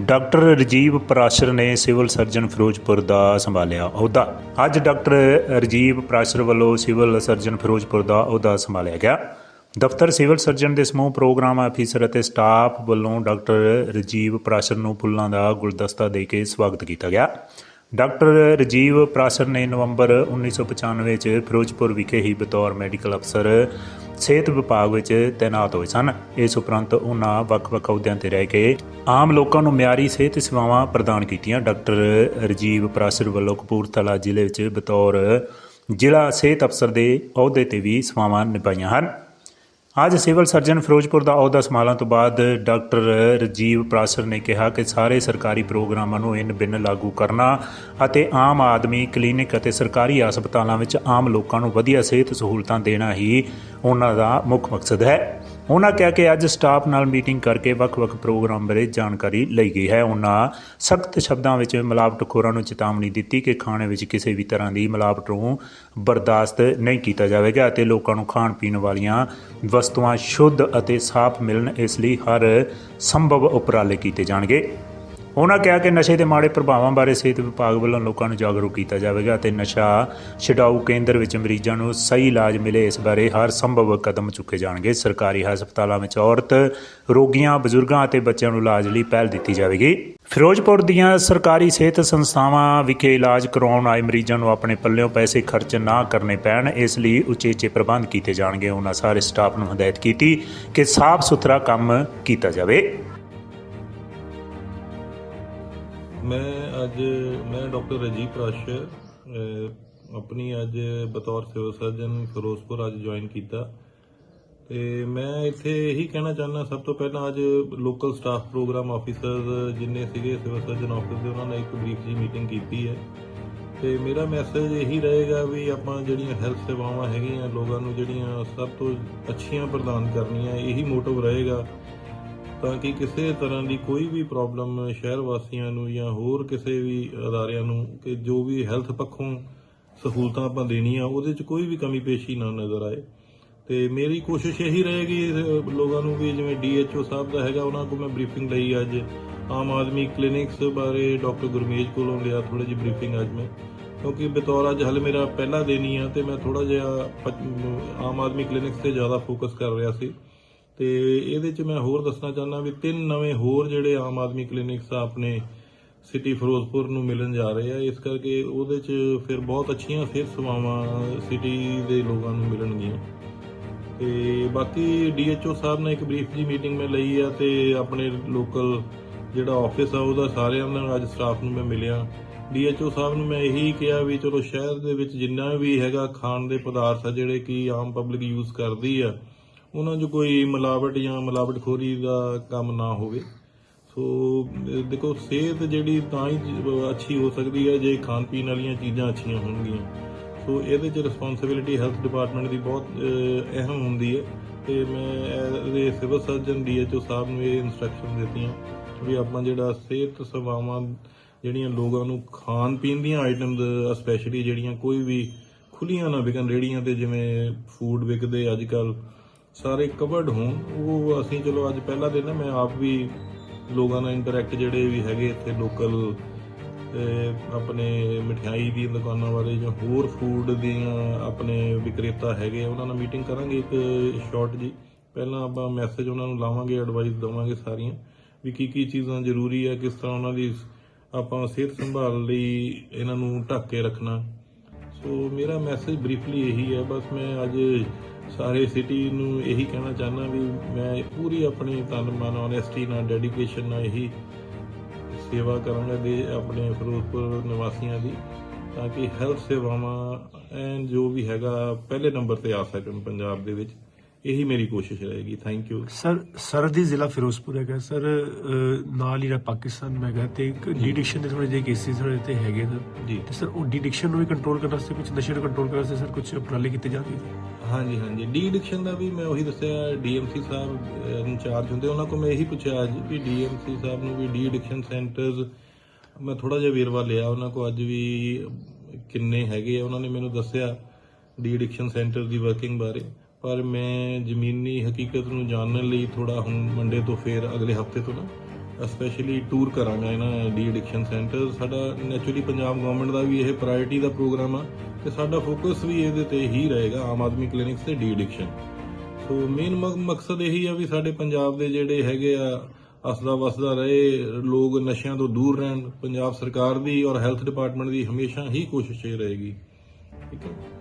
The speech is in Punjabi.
ਡਾਕਟਰ ਰਜੀਵ ਪਰਾਸ਼ਰ ਨੇ ਸਿਵਲ ਸਰਜਨ ਫਿਰੋਜ਼ਪੁਰ ਦਾ ਸੰਭਾਲਿਆ ਅਹੁਦਾ। ਅੱਜ ਡਾਕਟਰ ਰਜੀਵ ਪ੍ਰਾਸ਼ਰ ਵੱਲੋਂ ਸਿਵਲ ਸਰਜਨ ਫਿਰੋਜ਼ਪੁਰ ਦਾ ਅਹੁਦਾ ਸੰਭਾਲਿਆ ਗਿਆ। ਦਫ਼ਤਰ ਸਿਵਲ ਸਰਜਨ ਦੇ ਸਮੂਹ ਪ੍ਰੋਗਰਾਮ ਅਫੀਸਰ ਅਤੇ ਸਟਾਫ ਵੱਲੋਂ ਡਾਕਟਰ ਰਜੀਵ ਪ੍ਰਾਸ਼ਰ ਨੂੰ ਫੁੱਲਾਂ ਦਾ ਗੁਲਦਸਤਾ ਦੇ ਕੇ ਸਵਾਗਤ ਕੀਤਾ ਗਿਆ। ਡਾਕਟਰ ਰਜੀਵ ਪ੍ਰਾਸ਼ਰ ਨੇ ਨਵੰਬਰ 1995 ਚ ਫਿਰੋਜ਼ਪੁਰ ਵਿਖੇ ਹੀ ਬਤੌਰ ਮੈਡੀਕਲ ਅਫਸਰ ਸਿਹਤ ਵਿਭਾਗ ਵਿੱਚ ਤਾਇਨਾਤ ਹੋਏ ਸਨ। ਇਸ ਉਪਰੰਤ ਉਹਨਾਂ ਵੱਖ-ਵੱਖ ਅਹੁਦਿਆਂ ਤੇ ਰਹਿ ਕੇ ਆਮ ਲੋਕਾਂ ਨੂੰ ਮਿਆਰੀ ਸਿਹਤ ਸੇਵਾਵਾਂ ਪ੍ਰਦਾਨ ਕੀਤੀਆਂ। ਡਾਕਟਰ ਰਜੀਵ ਪ੍ਰਾਸ਼ਰ ਵੱਲੋਂ ਕਪੂਰਥਲਾ ਜ਼ਿਲ੍ਹੇ ਵਿੱਚ ਬਤੌਰ ਜ਼ਿਲ੍ਹਾ ਸਿਹਤ ਅਫਸਰ ਦੇ ਅਹੁਦੇ ਤੇ ਵੀ ਸੇਵਾਵਾਂ ਨਿਭਾਈਆਂ ਹਨ। ਅੱਜ ਸਿਵਲ ਸਰਜਨ ਫਿਰੋਜ਼ਪੁਰ ਦਾ ਅਹੁਦਾ ਸੰਭਾਲਣ ਤੋਂ ਬਾਅਦ ਡਾਕਟਰ ਰਜੀਵ ਪ੍ਰਾਸਰ ਨੇ ਕਿਹਾ ਕਿ ਸਾਰੇ ਸਰਕਾਰੀ ਪ੍ਰੋਗਰਾਮਾਂ ਨੂੰ ਇਨ ਬਿਨ ਲਾਗੂ ਕਰਨਾ ਅਤੇ ਆਮ ਆਦਮੀ, ਕਲੀਨਿਕ ਅਤੇ ਸਰਕਾਰੀ ਹਸਪਤਾਲਾਂ ਵਿੱਚ ਆਮ ਲੋਕਾਂ ਨੂੰ ਵਧੀਆ ਸਿਹਤ ਸਹੂਲਤਾਂ ਦੇਣਾ ਹੀ ਉਹਨਾਂ ਦਾ ਮੁੱਖ ਮਕਸਦ ਹੈ। ਉਹਨਾਂ ਕਿਹਾ ਕਿ ਅੱਜ ਸਟਾਫ ਨਾਲ ਮੀਟਿੰਗ ਕਰਕੇ ਵੱਖ-ਵੱਖ ਪ੍ਰੋਗਰਾਮ ਬਾਰੇ ਜਾਣਕਾਰੀ ਲਈ ਗਈ ਹੈ। ਉਹਨਾਂ ਸਖਤ ਸ਼ਬਦਾਂ ਵਿੱਚ ਮਿਲਾਵਟਖੋਰਾਂ ਨੂੰ ਚੇਤਾਵਨੀ ਦਿੱਤੀ ਕਿ ਖਾਣੇ ਵਿੱਚ ਕਿਸੇ ਵੀ ਤਰ੍ਹਾਂ ਦੀ ਮਿਲਾਵਟ ਨੂੰ ਬਰਦਾਸ਼ਤ ਨਹੀਂ ਕੀਤਾ ਜਾਵੇਗਾ ਅਤੇ ਲੋਕਾਂ ਨੂੰ ਖਾਣ ਪੀਣ ਵਾਲੀਆਂ ਵਸਤੂਆਂ ਸ਼ੁੱਧ ਅਤੇ ਸਾਫ਼ ਮਿਲਣ ਇਸ ਲਈ ਹਰ ਸੰਭਵ ਉਪਰਾਲੇ ਕੀਤੇ ਜਾਣਗੇ। ਉਹਨਾਂ ਕਿਹਾ ਕਿ ਨਸ਼ੇ ਦੇ ਮਾੜੇ ਪ੍ਰਭਾਵਾਂ ਬਾਰੇ ਸਿਹਤ ਵਿਭਾਗ ਵੱਲੋਂ ਲੋਕਾਂ ਨੂੰ ਜਾਗਰੂਕ ਕੀਤਾ ਜਾਵੇਗਾ ਅਤੇ ਨਸ਼ਾ ਛਡਾਊ ਕੇਂਦਰ ਵਿੱਚ ਮਰੀਜ਼ਾਂ ਨੂੰ ਸਹੀ ਇਲਾਜ ਮਿਲੇ ਇਸ ਬਾਰੇ ਹਰ ਸੰਭਵ ਕਦਮ ਚੁੱਕੇ ਜਾਣਗੇ। ਸਰਕਾਰੀ ਹਸਪਤਾਲਾਂ ਵਿੱਚ ਔਰਤ, ਰੋਗੀਆਂ, ਬਜ਼ੁਰਗਾਂ ਅਤੇ ਬੱਚਿਆਂ ਨੂੰ ਇਲਾਜ ਲਈ ਪਹਿਲ ਦਿੱਤੀ ਜਾਵੇਗੀ। ਫਿਰੋਜ਼ਪੁਰ ਦੀਆਂ ਸਰਕਾਰੀ ਸਿਹਤ ਸੰਸਥਾਵਾਂ ਵਿਖੇ ਇਲਾਜ ਕਰਵਾਉਣ ਆਏ ਮਰੀਜ਼ਾਂ ਨੂੰ ਆਪਣੇ ਪੱਲਿਓਂ ਪੈਸੇ ਖਰਚ ਨਾ ਕਰਨੇ ਪੈਣ, ਇਸ ਲਈ ਉਚੇਚੇ ਪ੍ਰਬੰਧ ਕੀਤੇ ਜਾਣਗੇ। ਉਹਨਾਂ ਸਾਰੇ ਸਟਾਫ ਨੂੰ ਹਦਾਇਤ ਕੀਤੀ ਕਿ ਸਾਫ਼ ਸੁਥਰਾ ਕੰਮ ਕੀਤਾ ਜਾਵੇ। ਮੈਂ ਅੱਜ, ਮੈਂ ਡਾਕਟਰ ਰਜੀਵ ਰਾਸ਼ ਆਪਣੀ ਅੱਜ ਬਤੌਰ ਸਿਵਲ ਸਰਜਨ ਫਿਰੋਜ਼ਪੁਰ ਅੱਜ ਜੁਆਇਨ ਕੀਤਾ। ਤੇ ਮੈਂ ਇੱਥੇ ਇਹੀ ਕਹਿਣਾ ਚਾਹੁੰਦਾ, ਸਭ ਤੋਂ ਪਹਿਲਾਂ ਅੱਜ ਲੋਕਲ ਸਟਾਫ ਪ੍ਰੋਗਰਾਮ ਆਫੀਸਰ ਜਿੰਨੇ ਸੀਗੇ ਸਿਵਲ ਸਰਜਨ ਆਫਿਸ ਦੇ ਉਹਨਾਂ ਨੇ ਇੱਕ ਬਰੀਫ ਜੀ ਮੀਟਿੰਗ ਕੀਤੀ ਹੈ। ਤੇ ਮੇਰਾ ਮੈਸੇਜ ਇਹੀ ਰਹੇਗਾ ਵੀ ਆਪਾਂ ਜਿਹੜੀਆਂ ਹੈਲਥ ਸੇਵਾਵਾਂ ਹੈਗੀਆਂ, ਲੋਕਾਂ ਨੂੰ ਜਿਹੜੀਆਂ ਸਭ ਤੋਂ ਅੱਛੀਆਂ ਪ੍ਰਦਾਨ ਕਰਨੀਆਂ, ਇਹੀ ਮੋਟਿਵ ਰਹੇਗਾ ਤਾਂ ਕਿ ਕਿਸੇ ਤਰ੍ਹਾਂ ਦੀ ਕੋਈ ਵੀ ਪ੍ਰੋਬਲਮ ਸ਼ਹਿਰ ਵਾਸੀਆਂ ਨੂੰ ਜਾਂ ਹੋਰ ਕਿਸੇ ਵੀ ਅਦਾਰਿਆਂ ਨੂੰ ਕਿ ਜੋ ਵੀ ਹੈਲਥ ਪੱਖੋਂ ਸਹੂਲਤਾਂ ਆਪਾਂ ਦੇਣੀਆਂ, ਉਹਦੇ 'ਚ ਕੋਈ ਵੀ ਕਮੀ ਪੇਸ਼ੀ ਨਾ ਨਜ਼ਰ ਆਏ। ਤੇ ਮੇਰੀ ਕੋਸ਼ਿਸ਼ ਇਹੀ ਰਹੇਗੀ ਲੋਕਾਂ ਨੂੰ ਵੀ ਜਿਵੇਂ ਡੀਐਚਓ ਸਾਹਿਬ ਦਾ ਹੈਗਾ, ਉਹਨਾਂ ਕੋਲ ਮੈਂ ਬਰੀਫਿੰਗ ਲਈ ਅੱਜ। ਆਮ ਆਦਮੀ ਕਲੀਨਿਕਸ ਬਾਰੇ ਡਾਕਟਰ ਗੁਰਮੇਜ ਕੋਲੋਂ ਲਿਆ ਥੋੜੀ ਜਿਹੀ ਬਰੀਫਿੰਗ ਅੱਜ ਮੈਂ। ਕਿਉਂਕਿ ਬਤੌਰ ਅੱਜ ਹਲੇ ਮੇਰਾ ਪਹਿਲਾ ਦਿਨ ਹੀ ਆ ਤੇ ਮੈਂ ਥੋੜਾ ਜਿਹਾ ਆਮ ਆਦਮੀ ਕਲੀਨਿਕਸ ਤੇ ਜ਼ਿਆਦਾ ਫੋਕਸ ਕਰ ਰਿਹਾ ਸੀ। ਤੇ ਇਹਦੇ ਚ ਮੈਂ ਹੋਰ ਦੱਸਣਾ ਚਾਹੁੰਦਾ ਵੀ ਤਿੰਨ ਨਵੇਂ ਹੋਰ ਜਿਹੜੇ ਆਮ ਆਦਮੀ ਕਲੀਨਿਕਸ ਆ ਆਪਣੇ ਸਿਟੀ ਫਿਰੋਜ਼ਪੁਰ ਨੂੰ ਮਿਲਣ ਜਾ ਰਹੇ ਆ। ਇਸ ਕਰਕੇ ਉਹਦੇ ਚ ਫਿਰ ਬਹੁਤ ਅੱਛੀਆਂ ਸਿਹਤ ਸੇਵਾਵਾਂ ਸਿਟੀ ਦੇ ਲੋਕਾਂ ਨੂੰ ਮਿਲਣਗੀਆਂ। ਤੇ ਬਾਕੀ ਡੀਐਚਓ ਸਾਹਿਬ ਨੇ ਇੱਕ ਬਰੀਫ ਜੀ ਮੀਟਿੰਗ ਮੈਂ ਲਈ ਆ ਤੇ ਆਪਣੇ ਲੋਕਲ ਜਿਹੜਾ ਆਫਿਸ ਆ ਉਹਦਾ ਸਾਰਿਆਂ ਨਾਲ ਅੱਜ ਸਟਾਫ ਨੂੰ ਮੈਂ ਮਿਲਿਆ। ਡੀਐਚਓ ਸਾਹਿਬ ਨੂੰ ਮੈਂ ਇਹੀ ਕਿਹਾ ਵੀ ਚਲੋ ਸ਼ਹਿਰ ਦੇ ਵਿੱਚ ਜਿੰਨਾ ਵੀ ਹੈਗਾ ਖਾਣ ਦੇ ਪਦਾਰਥ ਆ ਜਿਹੜੇ ਕਿ ਆਮ ਪਬਲਿਕ ਯੂਜ਼ ਕਰਦੀ ਆ ਉਹਨਾਂ 'ਚ ਕੋਈ ਮਿਲਾਵਟ ਜਾਂ ਮਿਲਾਵਟਖੋਰੀ ਦਾ ਕੰਮ ਨਾ ਹੋਵੇ। ਸੋ ਦੇਖੋ, ਸਿਹਤ ਜਿਹੜੀ ਤਾਂ ਹੀ ਅੱਛੀ ਹੋ ਸਕਦੀ ਹੈ ਜੇ ਖਾਣ ਪੀਣ ਵਾਲੀਆਂ ਚੀਜ਼ਾਂ ਅੱਛੀਆਂ ਹੋਣਗੀਆਂ। ਸੋ, ਇਹਦੇ 'ਚ ਰਿਸਪੌਂਸਿਬਿਲਿਟੀ ਹੈਲਥ ਡਿਪਾਰਟਮੈਂਟ ਦੀ ਬਹੁਤ ਅਹਿਮ ਹੁੰਦੀ ਹੈ। ਤੇ ਮੈਂ ਇਹਦੇ ਸਿਵਲ ਸਰਜਨ ਡੀਐਚਓ ਸਾਹਿਬ ਨੂੰ ਇਹ ਇਨਸਟਰਕਸ਼ਨ ਦਿੱਤੀਆਂ ਵੀ ਆਪਾਂ ਜਿਹੜਾ ਸਿਹਤ ਸੇਵਾਵਾਂ ਜਿਹੜੀਆਂ ਲੋਕਾਂ ਨੂੰ ਖਾਣ ਪੀਣ ਦੀਆਂ ਆਈਟਮਸ ਸਪੈਸ਼ਲੀ ਜਿਹੜੀਆਂ ਕੋਈ ਵੀ ਖੁੱਲੀਆਂ ਨਾ ਵਿਕਣ ਰੇੜੀਆਂ ਤੇ ਜਿਵੇਂ ਫੂਡ ਵਿਕਦੇ ਅੱਜ ਕੱਲ੍ਹ ਸਾਰੇ ਕਵਰਡ ਹੋਣ। ਉਹ ਅਸੀਂ ਚਲੋ ਅੱਜ ਪਹਿਲਾ ਦਿਨ ਹੈ ਮੈਂ ਆਪ ਵੀ ਲੋਕਾਂ ਨਾਲ ਇੰਟਰੈਕਟ ਜਿਹੜੇ ਵੀ ਹੈਗੇ ਇੱਥੇ ਲੋਕਲ ਆਪਣੇ ਮਠਿਆਈ ਦੀ ਦੁਕਾਨਾਂ ਬਾਰੇ ਜਾਂ ਹੋਰ ਫੂਡ ਦੀਆਂ ਆਪਣੇ ਵਿਕਰੇਤਾ ਹੈਗੇ ਆ, ਉਹਨਾਂ ਨਾਲ ਮੀਟਿੰਗ ਕਰਾਂਗੇ ਇੱਕ ਸ਼ਾਰਟ ਜੀ ਪਹਿਲਾਂ ਆਪਾਂ ਮੈਸੇਜ ਉਹਨਾਂ ਨੂੰ ਲਾਵਾਂਗੇ ਐਡਵਾਈਸ ਦਵਾਂਗੇ ਸਾਰੀਆਂ ਵੀ ਕੀ ਕੀ ਚੀਜ਼ਾਂ ਜ਼ਰੂਰੀ ਹੈ ਕਿਸ ਤਰ੍ਹਾਂ ਉਹਨਾਂ ਦੀ ਆਪਾਂ ਸਿਹਤ ਸੰਭਾਲ ਲਈ ਇਹਨਾਂ ਨੂੰ ਢੱਕ ਕੇ ਰੱਖਣਾ। ਸੋ ਮੇਰਾ ਮੈਸੇਜ ਬਰੀਫਲੀ ਇਹੀ ਹੈ, ਬਸ ਮੈਂ ਅੱਜ ਸਾਰੇ ਸਿਟੀ ਨੂੰ ਇਹੀ ਕਹਿਣਾ ਚਾਹੁੰਦਾ ਵੀ ਮੈਂ ਪੂਰੀ ਆਪਣੀ ਤਨ ਮਨ ਓਨੈਸਟੀ ਨਾਲ ਡੈਡੀਕੇਸ਼ਨ ਨਾਲ ਇਹੀ ਸੇਵਾ ਕਰਾਂਗਾ ਦੇ ਆਪਣੇ ਫਿਰੋਜ਼ਪੁਰ ਨਿਵਾਸੀਆਂ ਦੀ, ਤਾਂ ਕਿ ਹੈਲਥ ਸੇਵਾਵਾਂ ਐਨ ਜੋ ਵੀ ਹੈਗਾ, ਪਹਿਲੇ ਨੰਬਰ ਤੇ ਆ ਸਕਣ ਪੰਜਾਬ ਦੇ ਵਿੱਚ। ਇਹੀ ਮੇਰੀ ਕੋਸ਼ਿਸ਼ ਰਹੇਗੀ। ਥੈਂਕ ਯੂ ਸਰ ਸਰਹੱਦੀ ਜ਼ਿਲ੍ਹਾ ਫਿਰੋਜ਼ਪੁਰ ਹੈਗਾ। ਸਰ ਨਾਲ ਹੀ ਰਾ ਪਾਕਿਸਤਾਨ ਹੈਗਾ ਤੇ ਇੱਕ ਡੀਡਿਕਸ਼ਨ ਦੇ ਥੋੜੇ ਜਿਹੇ ਕੇਸਿਸ ਥੋੜੇ ਤੇ ਹੈਗੇ ਸਰ ਜੀ। ਤੇ ਸਰ ਉਹ ਡੀਡਿਕਸ਼ਨ ਨੂੰ ਵੀ ਕੰਟਰੋਲ ਕਰਨ ਵਾਸਤੇ ਕੁਝ ਨਸ਼ੇ ਨੂੰ ਕੰਟਰੋਲ ਕਰਨ ਵਾਸਤੇ ਸਰ ਕੁਝ ਉਪਰਾਲੇ ਕੀਤੇ ਜਾਣਗੇ ਹਾਂਜੀ ਹਾਂਜੀ। ਡੀ ਐਡਿਕਸ਼ਨ ਦਾ ਵੀ ਮੈਂ ਉਹੀ ਦੱਸਿਆ ਡੀਐਮਸੀ ਸਾਹਿਬ ਇੰਚਾਰਜ ਹੁੰਦੇ ਉਹਨਾਂ ਕੋਲ ਮੈਂ ਇਹੀ ਪੁੱਛਿਆ ਅੱਜ ਵੀ ਡੀਐਮਸੀ ਸਾਹਿਬ ਨੂੰ ਵੀ ਡੀ ਐਡਿਕਸ਼ਨ ਸੈਂਟਰਸ ਮੈਂ ਥੋੜਾ ਜਿਹਾ ਵੇਰਵਾ ਲਿਆ। ਉਹਨਾਂ ਕੋਲ ਅੱਜ ਵੀ ਕਿੰਨੇ ਹੈਗੇ ਆ। ਉਹਨਾਂ ਨੇ ਮੈਨੂੰ ਦੱਸਿਆ ਡੀ ਐਡਿਕਸ਼ਨ ਸੈਂਟਰ ਦੀ ਵਰਕਿੰਗ ਬਾਰੇ। ਪਰ ਮੈਂ ਜ਼ਮੀਨੀ ਹਕੀਕਤ ਨੂੰ ਜਾਣਨ ਲਈ ਥੋੜਾ ਹੁਣ ਮੰਡੇ ਤੋਂ ਫੇਰ ਅਗਲੇ ਹਫ਼ਤੇ ਤੋਂ ਨਾ ਸਪੈਸ਼ਲੀ ਟੂਰ ਕਰਾਂਗਾ ਇਹਨਾਂ ਡੀ ਐਡਿਕਸ਼ਨ ਸੈਂਟਰ ਸਾਡਾ ਨੈਚੁਰਲੀ ਪੰਜਾਬ ਗਵਰਨਮੈਂਟ ਦਾ ਵੀ ਇਹ ਪ੍ਰਾਇੋਰਟੀ ਦਾ ਪ੍ਰੋਗਰਾਮ ਆ ਤੇ ਸਾਡਾ ਫੋਕਸ ਵੀ ਇਹਦੇ ਤੇ ਹੀ ਰਹੇਗਾ, ਆਮ ਆਦਮੀ ਕਲੀਨਿਕਸ ਤੇ ਡੀ ਐਡਿਕਸ਼ਨ ਸੋ ਮੇਨ ਮਕਸਦ ਇਹੀ ਆ ਵੀ ਸਾਡੇ ਪੰਜਾਬ ਦੇ ਜਿਹੜੇ ਹੈਗੇ ਆ ਅਸਦਾ ਵਸਦਾ ਰਹੇ, ਲੋਕ ਨਸ਼ਿਆਂ ਤੋਂ ਦੂਰ ਰਹਿਣ, ਪੰਜਾਬ ਸਰਕਾਰ ਦੀ ਔਰ ਹੈਲਥ ਡਿਪਾਰਟਮੈਂਟ ਦੀ ਹਮੇਸ਼ਾ ਹੀ ਕੋਸ਼ਿਸ਼ ਇਹ ਰਹੇਗੀ। ਠੀਕ ਹੈ।